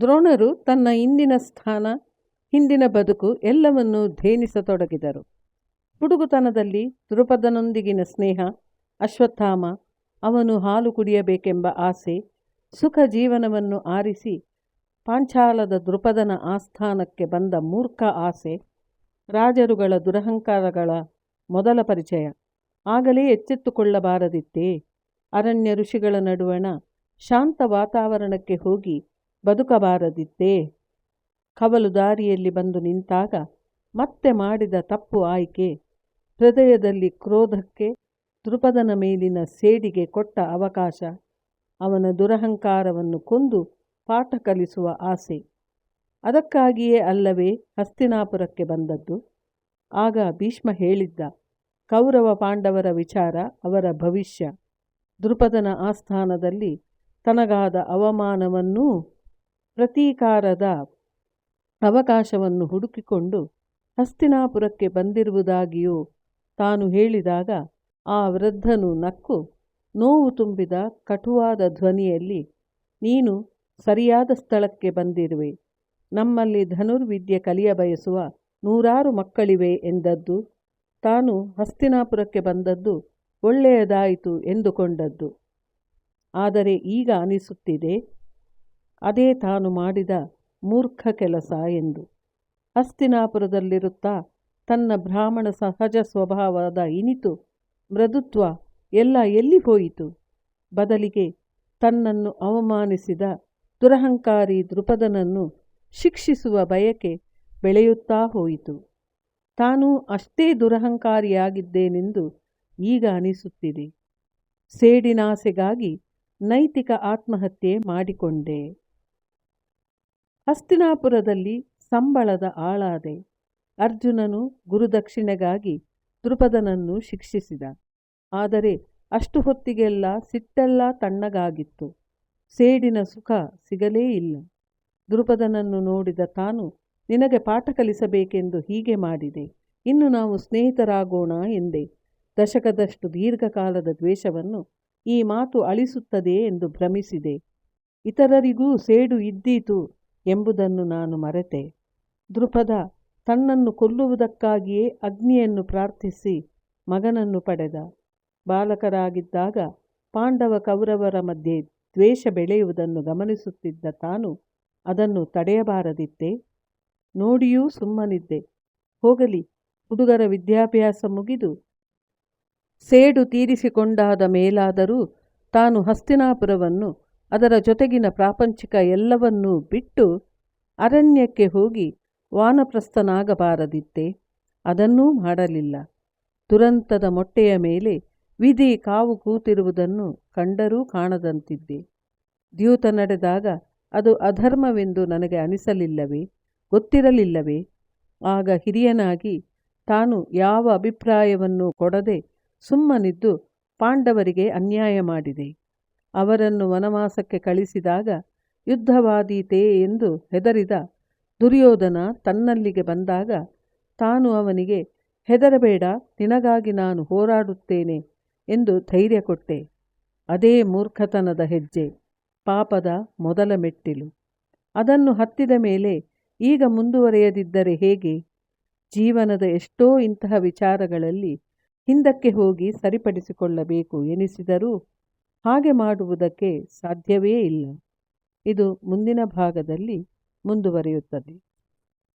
ದ್ರೋಣರು ತನ್ನ ಇಂದಿನ ಸ್ಥಾನ, ಹಿಂದಿನ ಬದುಕು ಎಲ್ಲವನ್ನೂ ಧ್ಯೇನಿಸತೊಡಗಿದರು ಹುಡುಗುತನದಲ್ಲಿ ದೃಪದನೊಂದಿಗಿನ ಸ್ನೇಹ, ಅಶ್ವತ್ಥಾಮ, ಅವನು ಹಾಲು ಕುಡಿಯಬೇಕೆಂಬ ಆಸೆ, ಸುಖ ಜೀವನವನ್ನು ಆರಿಸಿ ಪಾಂಚಾಲದ ದೃಪದನ ಆಸ್ಥಾನಕ್ಕೆ ಬಂದ ಮೂರ್ಖ ಆಸೆ, ರಾಜರುಗಳ ದುರಹಂಕಾರಗಳ ಮೊದಲ ಪರಿಚಯ. ಆಗಲೇ ಎಚ್ಚೆತ್ತುಕೊಳ್ಳಬಾರದಿತ್ತೇ. ಅರಣ್ಯ ಋಷಿಗಳ ನಡುವಣ ಶಾಂತ ವಾತಾವರಣಕ್ಕೆ ಹೋಗಿ ಬದುಕಬಾರದಿತ್ತೇ? ಕವಲು ದಾರಿಯಲ್ಲಿ ಬಂದು ನಿಂತಾಗ ಮತ್ತೆ ಮಾಡಿದ ತಪ್ಪು ಆಯ್ಕೆ ಹೃದಯದಲ್ಲಿ ಕ್ರೋಧಕ್ಕೆ ದೃಪದನ ಮೇಲಿನ ಸೇಡಿಗೆ ಕೊಟ್ಟ ಅವಕಾಶ ಅವನ ದುರಹಂಕಾರವನ್ನು ಕೊಂದು ಪಾಠ ಕಲಿಸುವ ಆಸೆ. ಅದಕ್ಕಾಗಿಯೇ ಅಲ್ಲವೇ ಹಸ್ತಿನಾಪುರಕ್ಕೆ ಬಂದದ್ದು. ಆಗ ಭೀಷ್ಮ ಹೇಳಿದ್ದ, ಕೌರವ ಪಾಂಡವರ ವಿಚಾರ ಅವರ ಭವಿಷ್ಯ. ದೃಪದನ ಆಸ್ಥಾನದಲ್ಲಿ ತನಗಾದ ಅವಮಾನವನ್ನೂ ಪ್ರತೀಕಾರದ ಅವಕಾಶವನ್ನು ಹುಡುಕಿಕೊಂಡು ಹಸ್ತಿನಾಪುರಕ್ಕೆ ಬಂದಿರುವುದಾಗಿಯೂ ತಾನು ಹೇಳಿದಾಗ ಆ ವೃದ್ಧನು ನಕ್ಕು, ನೋವು ತುಂಬಿದ ಕಟುವಾದ ಧ್ವನಿಯಲ್ಲಿ ನೀನು ಸರಿಯಾದ ಸ್ಥಳಕ್ಕೆ ಬಂದಿರುವೆ. ನಮ್ಮಲ್ಲಿ ಧನುರ್ವಿದ್ಯೆ ಕಲಿಯ ಬಯಸುವ ನೂರಾರು ಮಕ್ಕಳಿವೆ ಎಂದದ್ದು. ತಾನು ಹಸ್ತಿನಾಪುರಕ್ಕೆ ಬಂದದ್ದು ಒಳ್ಳೆಯದಾಯಿತು ಎಂದುಕೊಂಡದ್ದು. ಆದರೆ ಈಗ ಅನಿಸುತ್ತಿದೆ ಅದೇ ತಾನು ಮಾಡಿದ ಮೂರ್ಖ ಕೆಲಸ ಎಂದು. ಹಸ್ತಿನಾಪುರದಲ್ಲಿರುತ್ತಾ ತನ್ನ ಬ್ರಾಹ್ಮಣ ಸಹಜ ಸ್ವಭಾವದ ಇನಿತು ಮೃದುತ್ವ ಎಲ್ಲ ಎಲ್ಲಿ ಹೋಯಿತು? ಬದಲಿಗೆ ತನ್ನನ್ನು ಅವಮಾನಿಸಿದ ದುರಹಂಕಾರಿ ದೃಪದನನ್ನು ಶಿಕ್ಷಿಸುವ ಬಯಕೆ ಬೆಳೆಯುತ್ತಾ ಹೋಯಿತು. ತಾನು ಅಷ್ಟೇ ದುರಹಂಕಾರಿಯಾಗಿದ್ದೇನೆಂದು ಈಗ ಅನಿಸುತ್ತಿದೆ. ಸೇಡಿನಾಸೆಗಾಗಿ ನೈತಿಕ ಆತ್ಮಹತ್ಯೆ ಮಾಡಿಕೊಂಡೆ. ಹಸ್ತಿನಾಪುರದಲ್ಲಿ ಸಂಬಳದ ಆಳಾದೆ ಅರ್ಜುನನು ಗುರುದಕ್ಷಿಣೆಗಾಗಿ ದೃಪದನನ್ನು ಶಿಕ್ಷಿಸಿದ. ಆದರೆ ಅಷ್ಟು ಹೊತ್ತಿಗೆಲ್ಲ ಸಿಟ್ಟೆಲ್ಲ ತಣ್ಣಗಾಗಿತ್ತು. ಸೇಡಿನ ಸುಖ ಸಿಗಲೇ ಇಲ್ಲ. ದೃಪದನನ್ನು ನೋಡಿದ ತಾನು, ನಿನಗೆ ಪಾಠ ಕಲಿಸಬೇಕೆಂದು ಹೀಗೆ ಮಾಡಿದೆ. ಇನ್ನು ನಾವು ಸ್ನೇಹಿತರಾಗೋಣ ಎಂದೆ. ದಶಕದಷ್ಟು ದೀರ್ಘಕಾಲದ ದ್ವೇಷವನ್ನು ಈ ಮಾತು ಅಳಿಸುತ್ತದೆ ಎಂದು ಭ್ರಮಿಸಿದೆ. ಇತರರಿಗೂ ಸೇಡು ಇದ್ದೀತು. ಎಂಬುದನ್ನು ನಾನು ಮರೆತೆ. ದೃಪದ ತನ್ನನ್ನು ಕೊಲ್ಲುವುದಕ್ಕಾಗಿಯೇ ಅಗ್ನಿಯನ್ನು ಪ್ರಾರ್ಥಿಸಿ ಮಗನನ್ನು ಪಡೆದ. ಬಾಲಕರಾಗಿದ್ದಾಗ ಪಾಂಡವ ಕೌರವರ ಮಧ್ಯೆ ದ್ವೇಷ ಬೆಳೆಯುವುದನ್ನು ಗಮನಿಸುತ್ತಿದ್ದ ತಾನು ಅದನ್ನು ತಡೆಯಬಾರದಿತ್ತೆ. ನೋಡಿಯೂ ಸುಮ್ಮನಿದ್ದೆ. ಹೋಗಲಿ, ಹುಡುಗರ ವಿದ್ಯಾಭ್ಯಾಸ ಮುಗಿದು ಸೇಡು ತೀರಿಸಿಕೊಂಡಾದ ಮೇಲಾದರೂ ತಾನು ಹಸ್ತಿನಾಪುರವನ್ನು ಅದರ ಜೊತೆಗಿನ ಪ್ರಾಪಂಚಿಕ ಎಲ್ಲವನ್ನೂ ಬಿಟ್ಟು ಅರಣ್ಯಕ್ಕೆ ಹೋಗಿ ವಾನಪ್ರಸ್ಥನಾಗಬಾರದಿತ್ತೆ. ಅದನ್ನೂ ಮಾಡಲಿಲ್ಲ. ದುರಂತದ ಮೊಟ್ಟೆಯ ಮೇಲೆ ವಿಧಿ ಕಾವು ಕೂತಿರುವುದನ್ನು ಕಂಡರೂ ಕಾಣದಂತಿದ್ದೆ. ದ್ಯೂತ ನಡೆದಾಗ ಅದು ಅಧರ್ಮವೆಂದು ನನಗೆ ಅನಿಸಲಿಲ್ಲವೇ? ಗೊತ್ತಿರಲಿಲ್ಲವೇ? ಆಗ ಹಿರಿಯನಾಗಿ ತಾನು ಯಾವ ಅಭಿಪ್ರಾಯವನ್ನು ಕೊಡದೆ ಸುಮ್ಮನಿದ್ದು ಪಾಂಡವರಿಗೆ ಅನ್ಯಾಯ ಮಾಡಿದೆ. ಅವರನ್ನು ವನವಾಸಕ್ಕೆ ಕಳಿಸಿದಾಗ, ಯುದ್ಧವಾದೀತೆ ಎಂದು ಹೆದರಿದ ದುರ್ಯೋಧನ ತನ್ನಲ್ಲಿಗೆ ಬಂದಾಗ, ತಾನು ಅವನಿಗೆ, ಹೆದರಬೇಡ, ನಿನಗಾಗಿ ನಾನು ಹೋರಾಡುತ್ತೇನೆ ಎಂದು ಧೈರ್ಯ ಕೊಟ್ಟೆ. ಅದೇ ಮೂರ್ಖತನದ ಹೆಜ್ಜೆ, ಪಾಪದ ಮೊದಲ ಮೆಟ್ಟಿಲು. ಅದನ್ನು ಹತ್ತಿದ ಮೇಲೆ ಈಗ ಮುಂದುವರೆಯದಿದ್ದರೆ ಹೇಗೆ? ಜೀವನದ ಎಷ್ಟೋ ಇಂತಹ ವಿಚಾರಗಳಲ್ಲಿ ಹಿಂದಕ್ಕೆ ಹೋಗಿ ಸರಿಪಡಿಸಿಕೊಳ್ಳಬೇಕು ಎನಿಸಿದರೂ ಹಾಗೆ ಮಾಡುವುದಕ್ಕೆ ಸಾಧ್ಯವೇ ಇಲ್ಲ. ಇದು ಮುಂದಿನ ಭಾಗದಲ್ಲಿ ಮುಂದುವರಿಯುತ್ತದೆ.